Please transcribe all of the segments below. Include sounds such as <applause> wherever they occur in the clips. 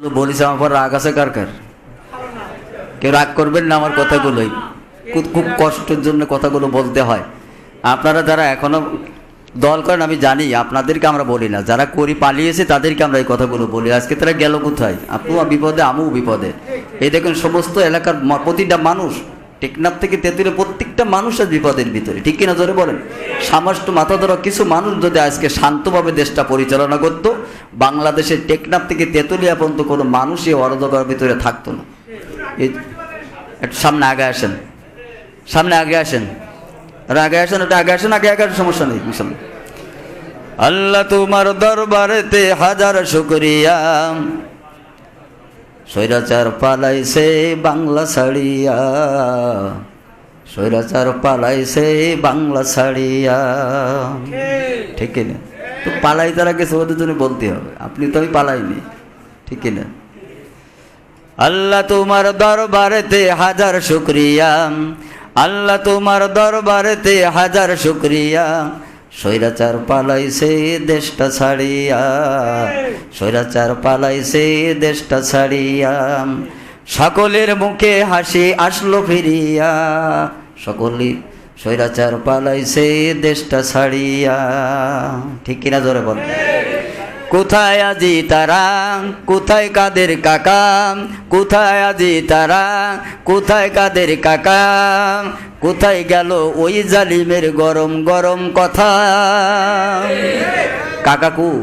বলিস আমার পর রাগ আছে কার কার? কেউ রাগ করবেন না আমার কথাগুলোই। খুব কষ্টের জন্য কথাগুলো বলতে হয়। আপনারা যারা এখনও দল করেন, আমি জানি, আপনাদেরকে আমরা বলি না। যারা করি পালিয়েছে, তাদেরকে আমরা এই কথাগুলো বলি। আজকে তারা গেল কোথায়? আপনিও বিপদে আমিও বিপদে। এই দেখুন, সমস্ত এলাকার প্রতিটা মানুষ টেকনাফ থেকে তেঁতুলে প্রত্যেকটা মানুষ আজ বিপদের ভিতরে। ঠিক কিনা জোরে বলেন? সামাষ্ট মাথা ধরা কিছু মানুষ যদি আজকে শান্তভাবে দেশটা পরিচালনা করত, বাংলাদেশের টেকনাফ থেকে তেঁতুলিয়া পর্যন্ত কোনো মানুষই অরদগার ভিতরে থাকতো না। একটু সামনে আগে আসেন। সামনে আগে আসেন। আগে আসেন ওটা আগে আসেন, আগে আগে সমস্যা নেই সামনে আল্লাহ তোমার দরবারেতে হাজার শুকরিয়া। স্বৈরাচার পালাইছে বাংলা ছাড়িয়া। স্বৈরাচার পালাইছে বাংলা ছাড়িয়া। ঠিক না তো পালাই তারা গেছে, ওদের জন্য বলতে হবে। আপনি তো আমি পালাইনি। ঠিক না আল্লাহ তোমার দরবারেতে হাজার শুক্রিয়া। আল্লাহ তোমার দরবারেতে হাজার শুক্রিয়া। স্বৈরাচার পালাইছে দেশটা ছাড়িয়া স্বৈরাচার পালাইছে দেশটা ছাড়িয়া। সকলের মুখে হাসি আসলো ফিরিয়া সকলে স্বৈরাচার পালাইছে দেশটা ছাড়িয়া। ঠিক কিনা জোরে বল। কোথায় আজি তারা? কোথায় কাদের কাকা? কোথায় আজি তারা? কোথায় কাদের কাকা? কোথায় গেল ওই জালিমের গরম গরম কথা? কাকা কই?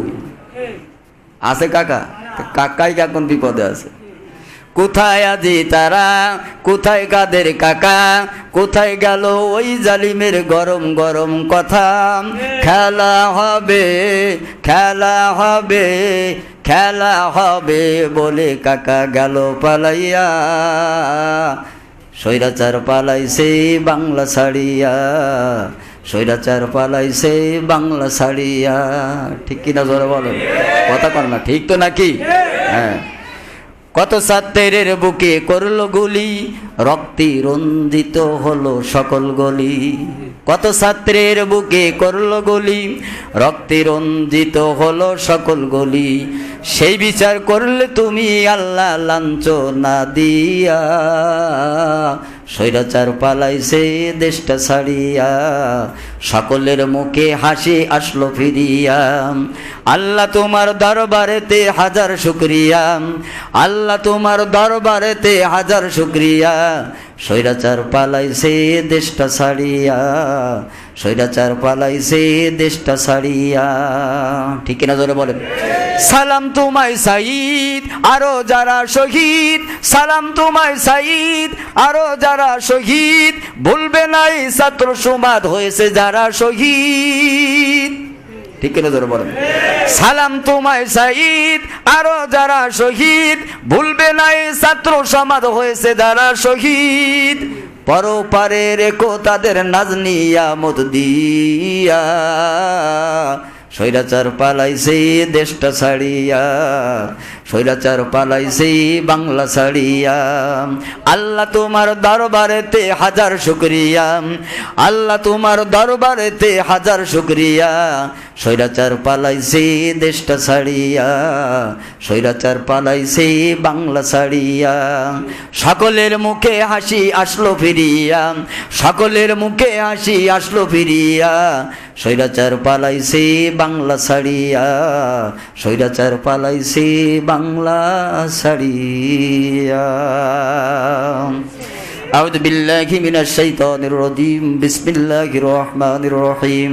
আছে কাকা? কাকাই এখন বিপদে আছে। কোথায় আজি তারা? কোথায় কাদের কাকা? কোথায় গেল ওই জালিমের গরম গরম কথা? খেলা হবে খেলা হবে খেলা হবে বলে কাকা গেল পালাইয়া। স্বৈরাচার পালাইছে বাংলা ছাড়িয়া। স্বৈরাচার পালাইছে বাংলা ছাড়িয়া। ঠিক কিনা জোরে বলো কথা কর না, ঠিক তো নাকি? হ্যাঁ। কত ছাত্রের বুকে করল গুলি, রক্তি রঞ্জিত হলো সকল গলি। কত ছাত্রের বুকে করল গলি, রক্তি রঞ্জিত হলো সকল গলি। সেই বিচার করলে তুমি আল্লাহ লাঞ্ছনা দিয়া স্বৈরাচার পালাইছে দেশটা ছাড়িয়া। সকলের মুখে হাসি আসলো ফিরিয়া। আল্লাহ তোমার দরবারেতে হাজার শুক্রিয়া। আল্লাহ তোমার দরবারেতে হাজার শুক্রিয়া। স্বৈরাচার পালাইছে দেশটা ছাড়িয়া। স্বৈরাচার পালাইছে দেশটা ছাড়িয়া। ঠিক না জোরে বলেন। সালাম তোমায় সাইদ আরও যারা শহীদ, সালাম তোমায় সাইদ আরও যারা শহীদ ভুলবে নাই ছাত্র সমাজ হয়েছে যারা শহীদ। ঠিক কিনা ধরে বলেন? সালাম তোমায় সাইদ আরও যারা শহীদ ভুলবে নাই ছাত্র সমাজ হয়েছে যারা শহীদ। পরপারে রেখো তাদের নাজনিয়া মত দিয়া। স্বৈরাচার পালাইছে দেশটা ছাড়িয়া, স্বৈরাচার পালাইছে বাংলা ছাড়িয়া। আল্লাহ তোমার দরবারেতে হাজার শুক্রিয়া, আল্লাহ তোমার দরবারেতে হাজার শুক্রিয়া। স্বৈরাচার পালাইছে দেশটা ছাড়িয়া, স্বৈরাচার পালাইছে বাংলা ছাড়িয়া। সকলের মুখে হাসি আসলো ফিরিয়া, সকলের মুখে হাসি আসলো ফিরিয়া। স্বৈরাচার পালাইছে বাংলা ছাড়িয়া স্বৈরাচার পালাইছে বাংলা ছাড়িয়া أعوذ بالله من الشيطان الرجيم بسم الله الرحمن الرحيم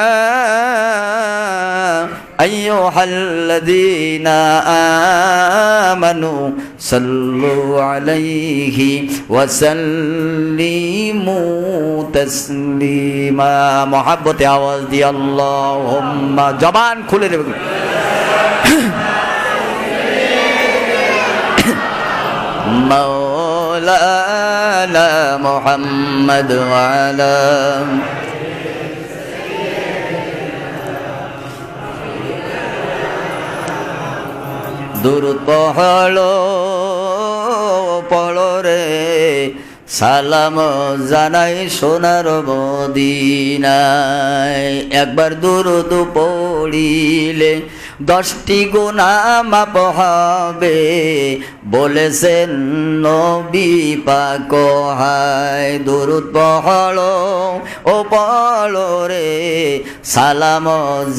أيها الذين آمنوا صلوا عليه وسلموا تسليما محبة আওয়াজ দিয়ে اللهم জবান খুলে দেবে مولانا محمد وعلى দূরত পহলো পড়রে সালাম জানাই সোনার মদিনায়। একবার দূরত পড়িলে দশটি গুণা মাপ হবে, বলেছেন নবী পাক হায়। দূরত পহলো ও পড়ো রে, সালাম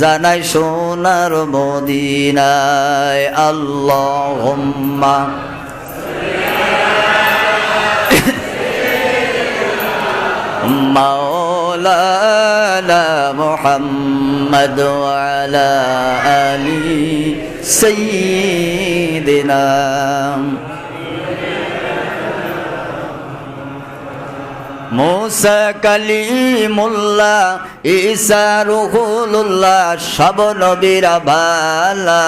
জানাই সোনার মদিনায়। আল্লাহ مولانا محمد وعلى آل سيدنا মুসা কালিমুল্লাহ ঈসা রুহুল্লাহ সব নবীর ভালা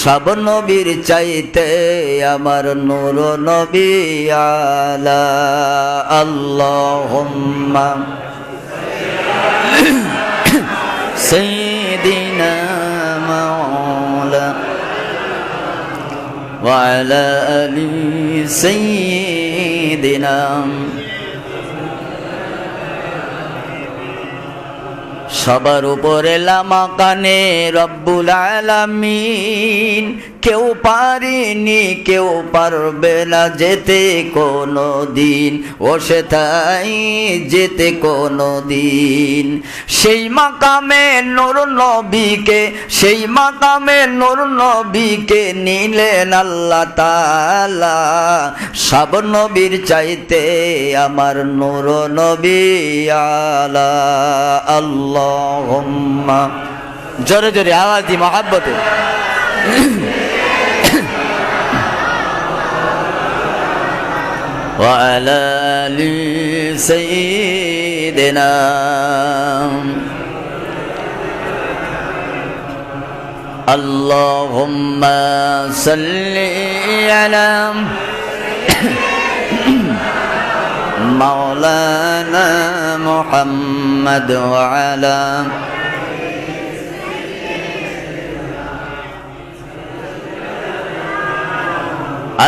সব নবীর চাইতে আমার নূর নবী আলা আল্লাহুম্মা سيدنا مولا وعلى آل سيدنا সবার উপরে লামাকানে রব্বুল আলামিন। কেউ পারেনি, কেউ পারবে না যেতে কোনো দিন ও সে তাই যেতে কোনো দিন সেই মাকামে নূর নবীকে, সেই মাকামে নূর নবীকে নিলেন আল্লাহ তাআলা। সব নবীর চাইতে আমার নূর নবী আলা। আল্লাহুম্মা। জোরে জোরে আওয়াজ দি মহাব্বতে। وعلى آل سيدنا اللهم صل على <coughs> مولانا محمد وعلى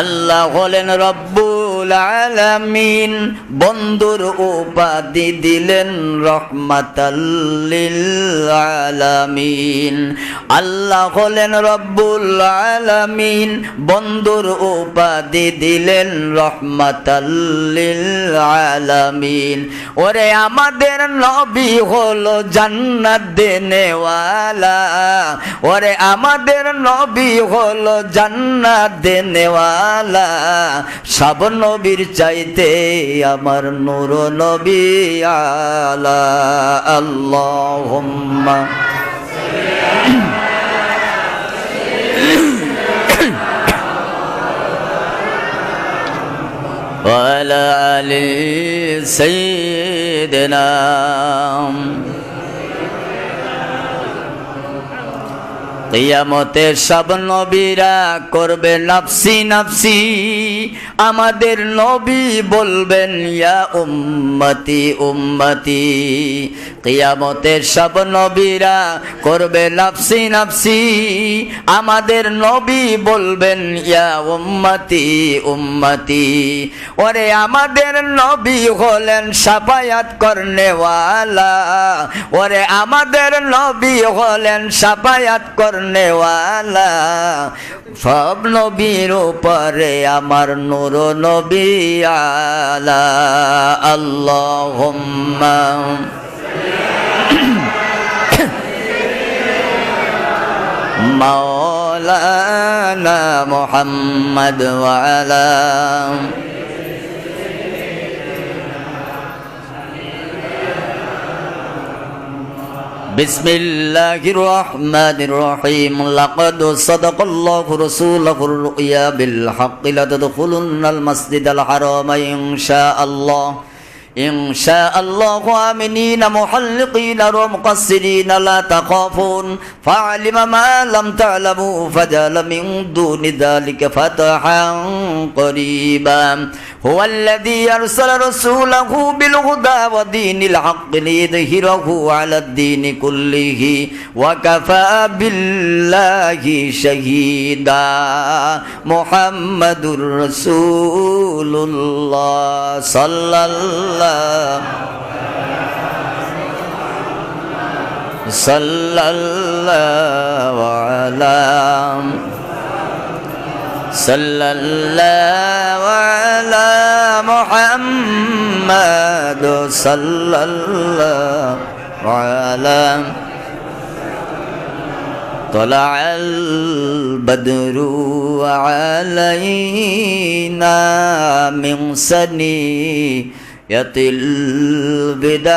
الله لن ربه আলামিন বন্ধুর উপাধি দিলেন রহমাতাল্লিল আলামিন। আল্লাহ হলেন রব্বুল আলামিন বন্ধুর উপাধি দিলেন রহমাতাল্লিল আলামিন। ওরে আমাদের নবী হলো জান্নাত দেনেওয়ালা ওরে আমাদের নবী হলো জান্নাত দেনেওয়ালা সব নবীর চাইতে আমার নূর নবী আলা আল্লাহুম্মা وعلى آل سيدنا কিয়ামতে সব নবীরা করবে নাফসি নাফসি। আমাদের নবী বলবেন, ইয়া উম্মতি উম্মতি। কিয়ামতে সব নবীরা করবে নাফসি নাফসি। আমাদের নবী বলবেন, ইয়া উম্মতি উম্মতি। ওরে আমাদের নবী হলেন সাফায়াত করনেওয়ালা। ওরে আমাদের নবী হলেন সাফায়াত করনেওয়ালা সব নবীর উপরে আমার নূর নবী আলা আল্লাহুম্মা مولانا محمد وعلى بسم الله الرحمن الرحيم. لقد صدق الله رسوله الرؤيا بالحق. لتدخلن المسجد الحرام إن شاء الله. إن شاء الله آمنين محلقين ومقصرين. لا تخافون. فعلم ما لم تعلموا فجعل من دون ذلك فتحا قريبا. هو الذي أرسل رسوله بالهدى ودين الحق ليظهره على الدين كله وكفى بالله شهيدا محمد رسول الله صلى الله صلى الله على صلى الله على محمد صلى الله على طلع البدر علينا من سنية البداع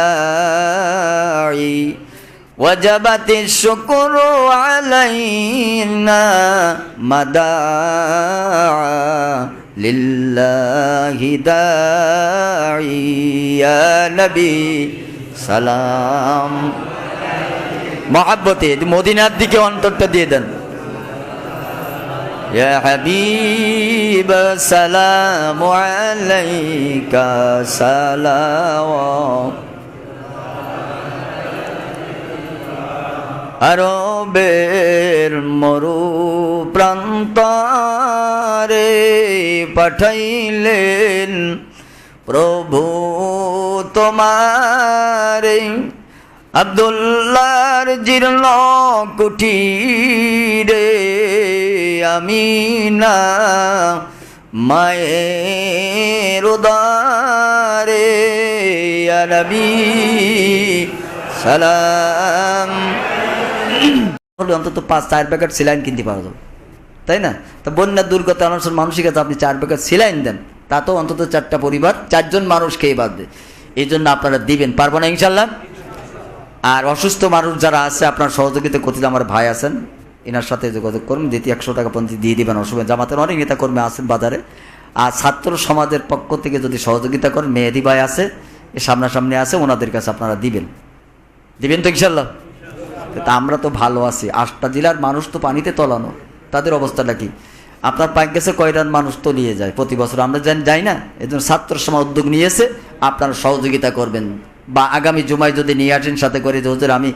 وجبت الشكر علينا مداعا لله داعي يا نبي সালাম মহাব্বতে মদিনার দিকে অন্তরটা দিয়ে দেন يا حبيب سلام عليك سلام আরবের মরু প্রান্তরে পাঠাইলেন, প্রভু, তোমারে আবদুল্লার জীর্ণ কুটিরে আমি না মায়ের উদারে আরবি সালাম হলে অন্তত পাঁচ, চার প্যাকেট সিলাইন কিনতে পাওয়া যাবে। তাই না? তো বন্যার দুর্গত মানুষের কাছে আপনি চার প্যাকেট সিলাইন দেন, তাতেও অন্তত চারটা পরিবার, চারজন মানুষ খেয়ে বাঁধবে এই জন্য আপনারা দিবেন। পারব না ইনশাল্লাহ? আর অসুস্থ মানুষ যারা আছে, আপনার সহযোগিতা করতে আমার ভাই আছেন, এনার সাথে যোগাযোগ করুন। দ্বিতীয় একশো টাকা পর্যন্ত দিয়ে দিবেন, অসুবিধা জামাতের অনেক নেতা কর্মী আছেন বাজারে। আর ছাত্র সমাজের পক্ষ থেকে যদি সহযোগিতা করেন, মেহেদি ভাই আছে সামনাসামনি আছে, ওনাদের কাছে আপনারা দিবেন। দিবেন তো ইনশাল্লাহ? তা আমরা তো ভালো আছি। আটটা জেলার মানুষ তো পানিতে তলানো। তাদের অবস্থাটা কি? আপনার পাইক গেছে কয়টার মানুষ তো তলিয়ে যায় প্রতি বছর। আমরা জানি যাই না এই জন্য ছাত্র সমাজ উদ্যোগ নিয়েছে, আপনারা সহযোগিতা করবেন। বা আগামী জুমায় যদি নিয়ে আসেন সাথে করে যে, হুজুর, আমি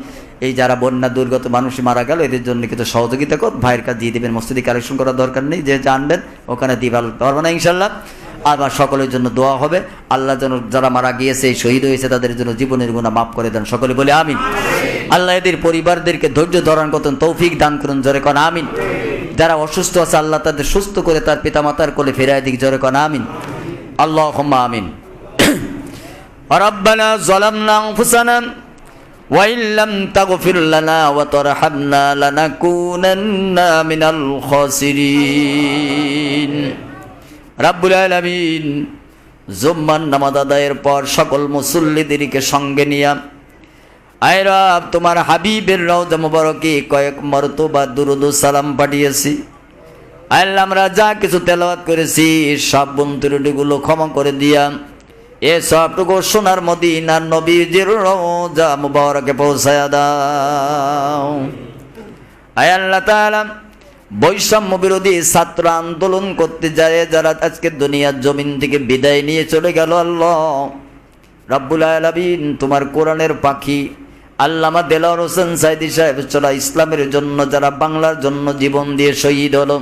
এই যারা বন্যা দুর্গত মানুষ মারা গেল, এদের জন্য কিন্তু সহযোগিতা কর। ভাইয়ের কাছে দিয়ে দেবেন, মসজিদে কালেকশন করার দরকার নেই, যে জানবেন, ওখানে দিয়ে ভালো পারব না ইনশাল্লাহ। আবার সকলের জন্য দোয়া হবে। আল্লাহ যেন যারা মারা গিয়েছে শহীদ হয়েছে, তাদের জন্য জীবনের গুণা মাফ করে দেন। সকলে বলে আমিন। আল্লাহ এদের পরিবারদেরকে ধৈর্য ধারণ করতেন তৌফিক দান করুন জোরে কন আমিন যারা অসুস্থ আছে আল্লাহ তাদের সুস্থ করে তার পিতামাতার কোলে ফেরায় দিক জোরে কন আমিন আল্লাহ আমিন ربنا ظلمنا أنفسنا وإن لم تغفر لنا وترحمنا لنكونن من الخاسرين রাব্বুল আলামিন জুম্মান নামাজ আদায়ের পর সকল মুসল্লিদেরকে সঙ্গে নিয়া আয় রব, তোমার হাবিবের রওজা মুবারকে কয়েক মরতবা দুরুদ সালাম পাঠিয়েছি। আল্লাহ, আমরা যা কিছু তেলাওয়াত করেছি, সব বন্ধুরুটিগুলো ক্ষমা করে দিয়া। এ সবটুকু সোনার মদিনার নবীজির রওজা মুবারকে পৌঁছায়া দাও। আয় আল্লাহ তাআলা, বৈষম্য বিরোধী ছাত্র আন্দোলন করতে যায় যারা আজকে দুনিয়ার জমিন থেকে বিদায় নিয়ে চলে গেল আল্লাহ। রাব্বুল আলামিন, তোমার কোরআনের পাখি আল্লামা দেলাওয়ার হোসেন সাইদি সাহেব চলা ইসলামের জন্য, যারা বাংলার জন্য জীবন দিয়ে শহীদ হলো।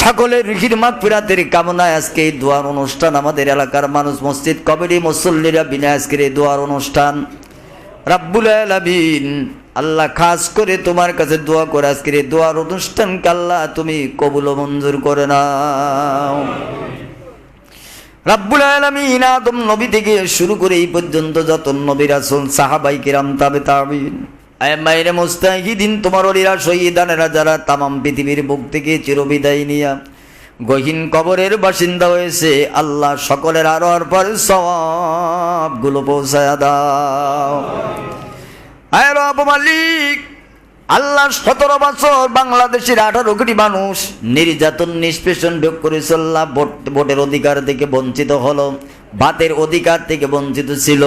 সকলের রিহির মাগফিরাতের কামনায় আজকে এই দোয়ার অনুষ্ঠান আমাদের এলাকার মানুষ মসজিদ কমিটি মুসল্লিরা বিনা আজকের এই দোয়ার অনুষ্ঠান। রাব্বুল আলামিন, আল্লাহ খাস করে তোমার কাছে দোয়া করে আজকের এই দোয়ার অনুষ্ঠানকে আল্লাহ তুমি কবুল মঞ্জুর করে নাও। রাব্বুল আলামিন আদম নবী থেকে শুরু করে এই পর্যন্ত যত নবী রাসূল, সাহাবাই কিরাম তাবে তাবিন মায়ের মুস্তাহিদিন, তোমার অলিরা শহীদানেরা যারা তামাম পৃথিবীর বুক থেকে চিরবিদায় নিয়া গহীন কবরের বাসিন্দা হয়েছে, আল্লাহ সকলের আরও আর পর সবগুলো পৌঁছায় দাও। আয় রব মালিক আল্লাহ সতেরো বছর বাংলাদেশের আঠারো কোটি মানুষ নির্যাতন, নিষ্পেষণ ভোগ করেছে আল্লাহ ভোট, ভোটের অধিকার থেকে বঞ্চিত হলো ভাতের অধিকার থেকে বঞ্চিত ছিল,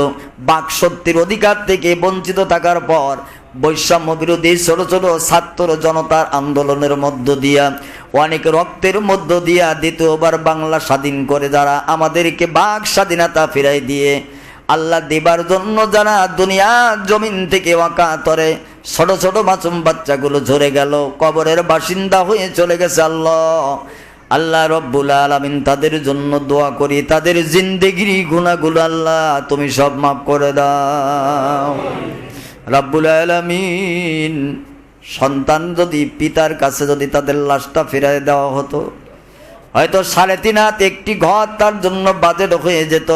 বাক শক্তির অধিকার থেকে বঞ্চিত থাকার পর বৈষম্য বিরোধী ছোট ছোট ছাত্র জনতার আন্দোলনের মধ্য দিয়া, অনেক রক্তের মধ্য দিয়া দ্বিতীয়বার বাংলা স্বাধীন করে যারা আমাদেরকে বাক স্বাধীনতা ফিরাই দিয়ে, আল্লাহ দেবার জন্য যারা দুনিয়ার জমিন থেকে ওয়াকাতরে ছোট ছোট মাসুম বাচ্চাগুলো ঝরে গেল, কবরের বাসিন্দা হয়ে চলে গেছে আল্লাহ। আল্লাহ রব্বুল আলমিন তাদের জন্য দোয়া করি, তাদের জিন্দেগির গুণাগুলো আল্লাহ তুমি সব মাফ করে দাও। রব্বুল আলমিন সন্তান যদি পিতার কাছে যদি তাদের লাশটা ফিরাই দেওয়া হতো, হয়তো সাড়ে তিন হাত একটি ঘর তার জন্য বাজেট হয়ে যেত।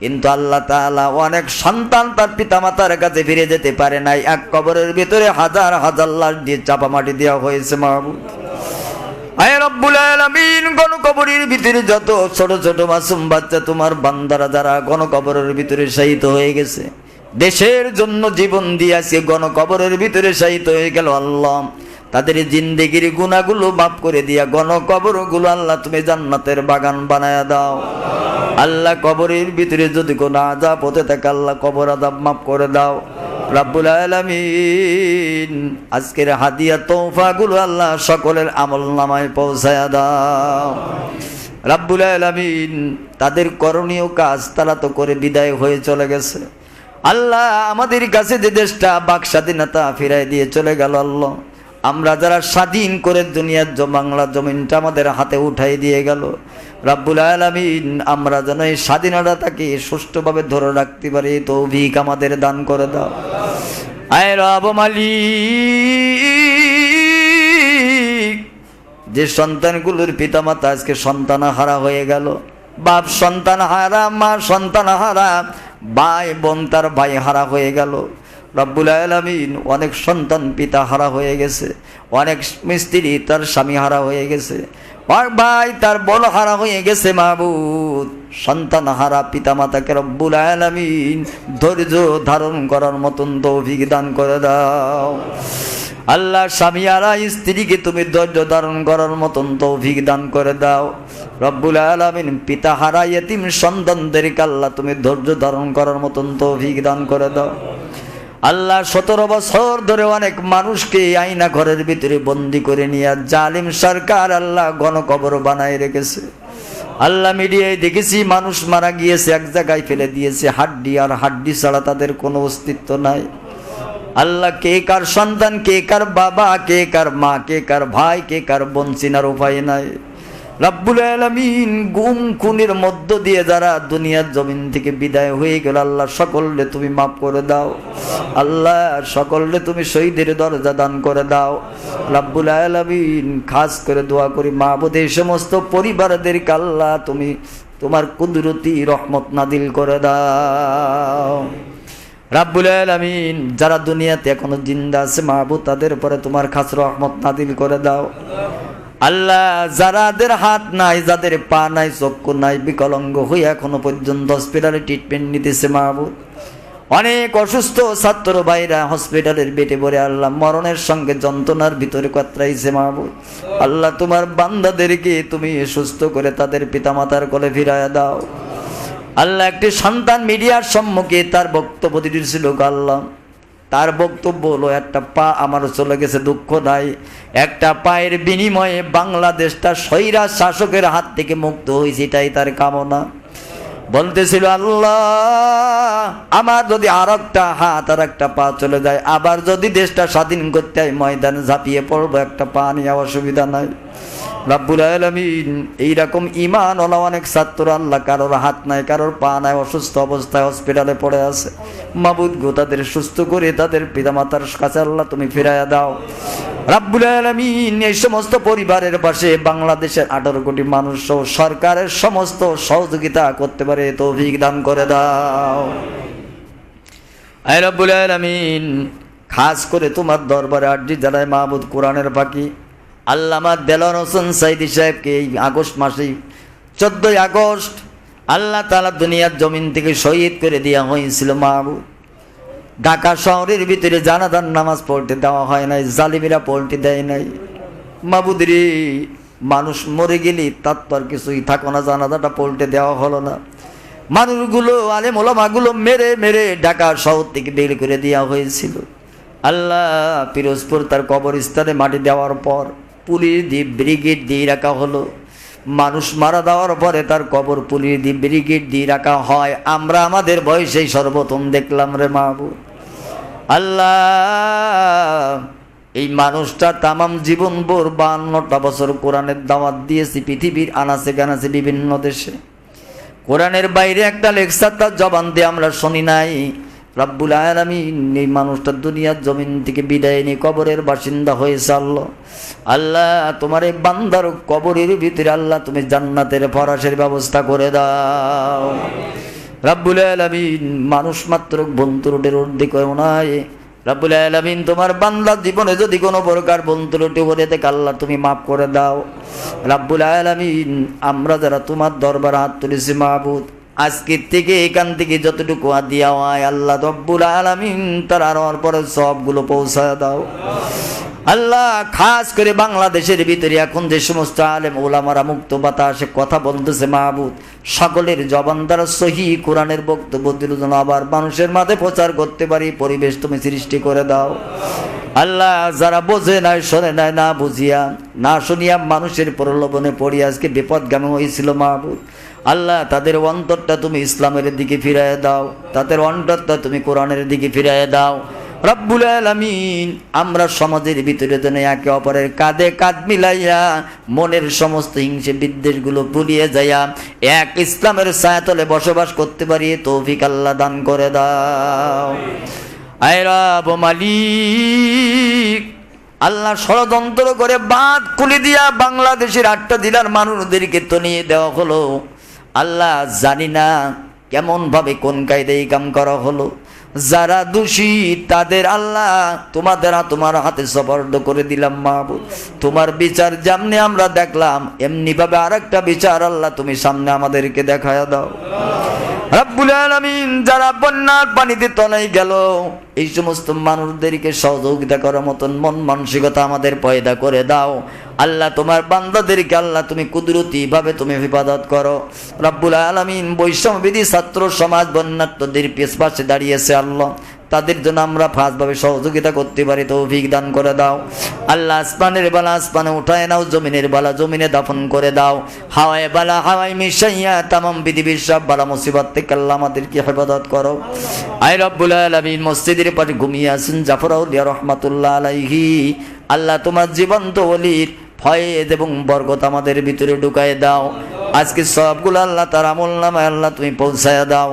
কিন্তু আল্লাহ তাআলা অনেক সন্তান তার পিতা পিতামাতার কাছে ফিরে যেতে পারে নাই। এক কবরের ভিতরে হাজার হাজার লাশ দিয়ে চাপা মাটি দেওয়া হয়েছে রব্বুল গণকবরের ভিতরে যত ছোট ছোট মাসুম বাচ্চা তোমার বান্দারা যারা গণকবরের ভিতরে শায়িত হয়ে গেছে, দেশের জন্য জীবন দিয়েছে গণকবরের ভিতরে শায়িত হয়ে গেল আল্লাহ। তাদের জিন্দেগির গুণাগুলো মাফ করে দিয়া গণকবরগুলো আল্লাহ তুমি জান্নাতের বাগান বানায় দাও। আল্লাহ কবরের ভিতরে যদি কোনো আজাব হতে থাকে, আল্লাহ কবর আজাব মাফ করে দাও। রাব্বুল আলামিন, আজকের হাদিয়া তৌফাগুলো আল্লাহ সকলের আমল নামায় পৌঁছায়া দাও। রাব্বুল আলামিন, তাদের করণীয় কাজ তারা তো করে বিদায় হয়ে চলে গেছে। আল্লাহ আমাদের কাছে যে দেশটা বাক স্বাধীনতা ফিরাই দিয়ে চলে গেল আল্লাহ। আমরা যারা স্বাধীন করে দুনিয়ার বাংলা জমিনটা আমাদের হাতে উঠাই দিয়ে গেল। রাব্বুল আলামিন, আমরা যেন এই স্বাধীনতাকে সুষ্ঠুভাবে ধরে রাখতে পারি তৌফিক আমাদের দান করে দাও। আয় রব মালিক, যে সন্তানগুলোর পিতামাতা আজকে সন্তান হারা হয়ে গেল, বাপ সন্তান হারা, মা সন্তান হারা, ভাই বোন তার ভাই হারা হয়ে গেল। রব্বুল আলমিন অনেক সন্তান পিতা হারা হয়ে গেছে, অনেক মিস্ত্রি তার স্বামী হারা হয়ে গেছে আর ভাই তার বল হারা হয়ে গেছে মাহবুদ সন্তান হারা পিতা মাতাকে রব্বুল আলমিন ধৈর্য ধারণ করার মতন তৌফিক দান করে দাও। আল্লাহ স্বামী স্বামীয়ারা স্ত্রীকে তুমি ধৈর্য ধারণ করার মতন তৌফিক দান করে দাও। রব্বুল আলমিন পিতা হারা, ইয়েতিম সন্তানদেরকে আল্লাহ তুমি ধৈর্য ধারণ করার মতন তৌফিক দান করে দাও। আল্লাহ সতেরো বছর ধরে অনেক মানুষকে আইনা ঘরের ভিতরে বন্দি করে নিয়ে জালিম সরকার আল্লাহ গণকবর বানায় রেখেছে। আল্লাহ মিডিয়ায় দেখেছি, মানুষ মারা গিয়েছে, এক জায়গায় ফেলে দিয়েছে, হাড্ডি আর হাড্ডি ছাড়া তাদের কোনো অস্তিত্ব নাই। আল্লাহ কে কার সন্তান, কে কার বাবা, কে কার মা, কে কার ভাই, কে কার বোন, চিনার উপায় নাই। রাব্বুল আলামিন গুম খুনের মধ্য দিয়ে যারা দুনিয়ার জমিন থেকে বিদায় হয়ে গেল, আল্লাহ সকলরে তুমি মাফ করে দাও। আল্লাহ সকলরে তুমি শহীদের দরজা দান করে দাও। রাব্বুল আলামিন খাস করে দোয়া করি মা বোধে সমস্ত পরিবারদেরকে আল্লাহ তুমি তোমার কুদরতি রহমত নাদিল করে দাও। রাব্বুল আলামিন যারা দুনিয়াতে এখনও জিন্দা আছে, মাহবুব তাদের পরে তোমার খাস রহমত নাদিল করে দাও। আল্লাহ, যারাদের হাত নাই, যাদের পা নাই, চক্ষু নাই, বিকলঙ্গ হয়ে এখনও পর্যন্ত হসপিটালে ট্রিটমেন্ট নিতেছে মাহবুব। অনেক অসুস্থ ছাত্র ভাইরা হসপিটালের বেটে পড়ে, আল্লাহ মরণের সঙ্গে যন্ত্রণার ভিতরে কাতরাইছে মাহবুব। আল্লাহ তোমার বান্দাদেরকে তুমি সুস্থ করে তাদের পিতামাতার কোলে ফিরায় দাও। আল্লাহ একটি সন্তান মিডিয়ার সম্মুখে তার বক্তব্য দিয়েছিল আল্লাহ। তার বক্তব্য হলো, একটা পা আমার চলে গেছে, দুঃখ নাই। একটা পায়ের বিনিময়ে বাংলাদেশটা সৈরা শাসকের হাত থেকে মুক্ত হয়েছে, এটাই তার কামনা। বলতেছিল, আল্লাহ, আমার যদি আর একটা হাত আর একটা পা চলে যায়, আবার যদি দেশটা স্বাধীন করতে হয়, ময়দানে ঝাঁপিয়ে পড়ব, একটা পা নিয়ে অসুবিধা নাই। রাব্বুল আলমিন, এইরকম ইমান ওলা অনেক ছাত্র আল্লাহ কারোর হাত নাই, কারোর পা নাই, অসুস্থ অবস্থায় হসপিটালে পড়ে আছে। মাবুদ গো, তাদের সুস্থ করে তাদের পিতামাতার কাছে আল্লাহ তুমি ফিরাইয়া দাও। রাব্বুল আলমিন, এই সমস্ত পরিবারের পাশে বাংলাদেশের আঠারো কোটি মানুষ সরকারের সমস্ত সহযোগিতা করতে পারে তৌফিক দান করে দাও। আয় রব্বুল আলমিন, খাস করে তোমার দরবারে আড্ডি জানায় মাহবুদ কোরআনের পাখি। আল্লামা দেলন হোসেন সাইদি সাহেবকে এই আগস্ট মাসেই, চোদ্দই আগস্ট আল্লাহ তালা দুনিয়ার জমিন থেকে শহীদ করে দেওয়া হয়েছিল মাহবুদ ঢাকা শহরের ভিতরে জানাজান নামাজ পড়তে দেওয়া হয় নাই, জালিমিরা পড়তে দেয় নাই। মাবুদরি মানুষ মরে গেলি তার তো আর কিছুই থাকো না, জানাজাটা পড়তে দেওয়া হলো না। মানুষগুলো আলে মোলামাগুলো মেরে মেরে ঢাকা শহর থেকে বের করে দেওয়া হয়েছিল। আল্লাহ পিরোজপুর তার কবরস্থানে মাটি দেওয়ার পর পুলিশ দিয়ে ব্রিগেড দিয়ে রাখা হলো। মানুষ মারা দেওয়ার পরে তার কবর পুলিশ দিয়ে ব্রিগেড দিয়ে রাখা হয়। আমরা আমাদের বয়সেই সর্বপ্রথম দেখলাম রে মাহবুব। আল্লাহ, এই মানুষটা তামাম জীবন ভোর বান্নটা বছর কোরআনের দাওয়াত দিয়েছি পৃথিবীর আনাচে গানাচে বিভিন্ন দেশে। কোরআনের বাইরে একটা লেকচার তার জবান দিয়ে আমরা শুনি নাই। রাব্বুল আলামিন এই মানুষটা দুনিয়ার জমিন থেকে বিদায় নিয়ে কবরের বাসিন্দা হয়েছে আল্লাহ আল্লাহ, তোমার এই বান্দার কবরের ভিতরে আল্লাহ, তুমি জান্নাতের ফরাসের ব্যবস্থা করে দাও। রাব্বুল আলামিন, মানুষ মাত্র বন্ধুরুটের উর্দি কেউ নাই। রাব্বুল আলামিন, তোমার বান্দার জীবনে যদি কোনো প্রকার বন্ধুরুটি বলে থাকে আল্লাহ, তুমি মাফ করে দাও। রাব্বুল আলামিন, আমরা যারা তোমার দরবার হাত তুলেছি মাহবুদ আজকের থেকে এখান থেকে যতটুকু দিয়া হয়, আল্লাহ রব্বুল আলমিন তার আর পরে সবগুলো পৌঁছা দাও। আল্লাহ, খাস করে বাংলাদেশের ভিতরে এখন যে সমস্ত আলেম ওলামারা মুক্ত বাতাসে কথা বলতেছে মাহবুদ, সকলের জবান দ্বারা সহি কোরআনের বক্তব্য দিল যেন আবার মানুষের মাঝে প্রচার করতে পারি, পরিবেশ তুমি সৃষ্টি করে দাও। আল্লাহ, যারা বোঝে নাই, শোনে নাই, না বুঝিয়া, না শুনিয়া মানুষের প্রলোভনে পড়ি আজকে বিপদগামী হয়েছিল মাহবুদ। আল্লাহ, তাদের অন্তরটা তুমি ইসলামের দিকে ফিরাই দাও, তাদের অন্তরটা তুমি কোরআনের দিকে ফিরাই দাও। রব্বুল আলামিন, আমরা সমাজের ভিতরে যেন একে অপরের কাঁধে কাঁধ মিলাইয়া মনের সমস্ত হিংসে বিদ্বেষগুলো ভুলিয়ে যাইয়া এক ইসলামের ছায়াতলে বসবাস করতে পারি, তৌফিক আল্লাহ দান করে দাও। আয়রাব মালিক, আল্লাহ ষড়যন্ত্র করে বাদ খুলে দিয়া বাংলাদেশের আটটা জেলার মানুষদেরকে নিয়ে দেওয়া হলো। আল্লাহ জানি না কেমন ভাবে কোন কায়দায় কাম করা হলো। যারা দোষী তাদের আল্লাহ তোমাদের তোমার হাতে সবর্দ করে দিলাম মাহবুব। তোমার বিচার যেমনি আমরা দেখলাম এমনি ভাবে আরেকটা বিচার আল্লাহ তুমি সামনে আমাদেরকে দেখায় দাও। রাব্বুল আলামিন যারা বন্যার পানিতে তলাই গেল এই সমস্ত মানুষদেরকে সহযোগিতা করার মতন মন মানসিকতা আমাদের পয়দা করে দাও। আল্লাহ তোমার বান্দাদেরকে, আল্লাহ তুমি কুদরতি ভাবে তুমি হিফাজত করো। রাব্বুল আলামিন বৈষম্যবিধি ছাত্র সমাজ বন্যাত্মদের পেশ পাশে দাঁড়িয়েছে আল্লাহ। তাদের জন্য আমরা ফাঁসভাবে সহযোগিতা করতে পারি, তৌফিক দান করে দাও। আল্লাহ আসমানের বালা আসমানে উঠায় নাও, জমিনের বালা জমিনে দাফন করে দাও। হাওয়ায় বালা হাওয়ায় মিশাইয়া তামাম পৃথিবীর সব বালা মুসিবত থেকে আল্লাহ আমাদেরকে হেফাজত করো। আয় রব্বুল আলামিন, মসজিদের পাশে ঘুমিয়ে আছেন জাফর আউলিয়া রহমাতুল্লাহ আলাইহি। আল্লাহ তোমার জীবন্ত অলির ফয়েদ এবং বরকত আমাদের ভিতরে ঢুকায় দাও। আজকে সবগুলো আল্লাহ তার আমল নামায় আল্লাহ তুমি পৌঁছায় দাও।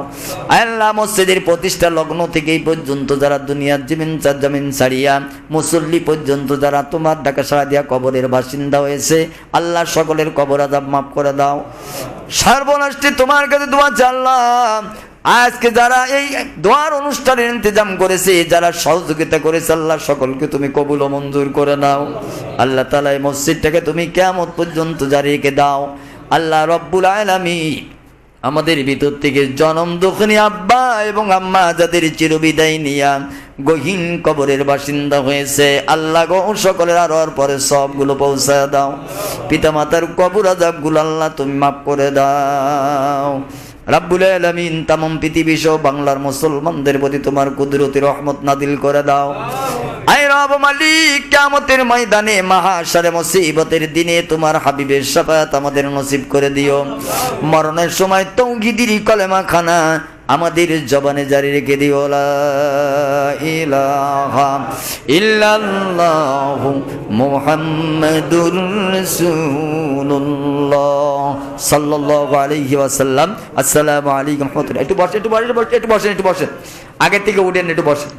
আল্লাহ মসজিদের প্রতিষ্ঠা লগ্ন থেকে এই পর্যন্ত যারা দুনিয়ার জমিন চার জমিন ছাড়িয়া মুসল্লি পর্যন্ত যারা তোমার ডাকা সাড়া দিয়া কবরের বাসিন্দা হয়েছে, আল্লাহ সকলের কবর আজাব মাফ করে দাও। সর্বনাশটি তোমার কাছে তোমার জানলাম আজকে যারা এই দোয়ার অনুষ্ঠানের ইন্তজাম করেছে, যারা সহযোগিতা করেছে, আল্লাহ সকলকে তুমি কবুল ও মঞ্জুর করে নাও। আল্লাহ তালা এই মসজিদটাকে তুমি কেমন পর্যন্ত জারি রেখে দাও। আল্লাহ রব্বুল আলামি আমাদের ভিতর থেকে জনম দক্ষিণী আব্বা এবং আম্মা যাদের চিরবিদায় নিয়া গহীন কবরের বাসিন্দা হয়েছে, আল্লাহ গো সকলের আর পরে সবগুলো পৌঁছা দাও। পিতা মাতার কবর আজাবগুলো আল্লাহ তুমি মাফ করে দাও। রাব্বুল আলামিন তামাম পৃথিবী সহ বাংলার মুসলমানদের প্রতি তোমার কুদরতি রহমত নাদিল করে দাও। আয় রব মালিক কামতের ময়দানে মাহাশারে মুসিবতের দিনে তোমার হাবিবের শাফায়াত আমাদের নসিব করে দিও। মরণের সময় তৌগিদিরি কলেমা খানা আমাদের জবানে জারি রেখে দিও আসসালাম আলাইকুম একটু বসেন একটু বসেন একটু বসেন একটু বসেন আগের থেকে উঠেন, একটু বসেন।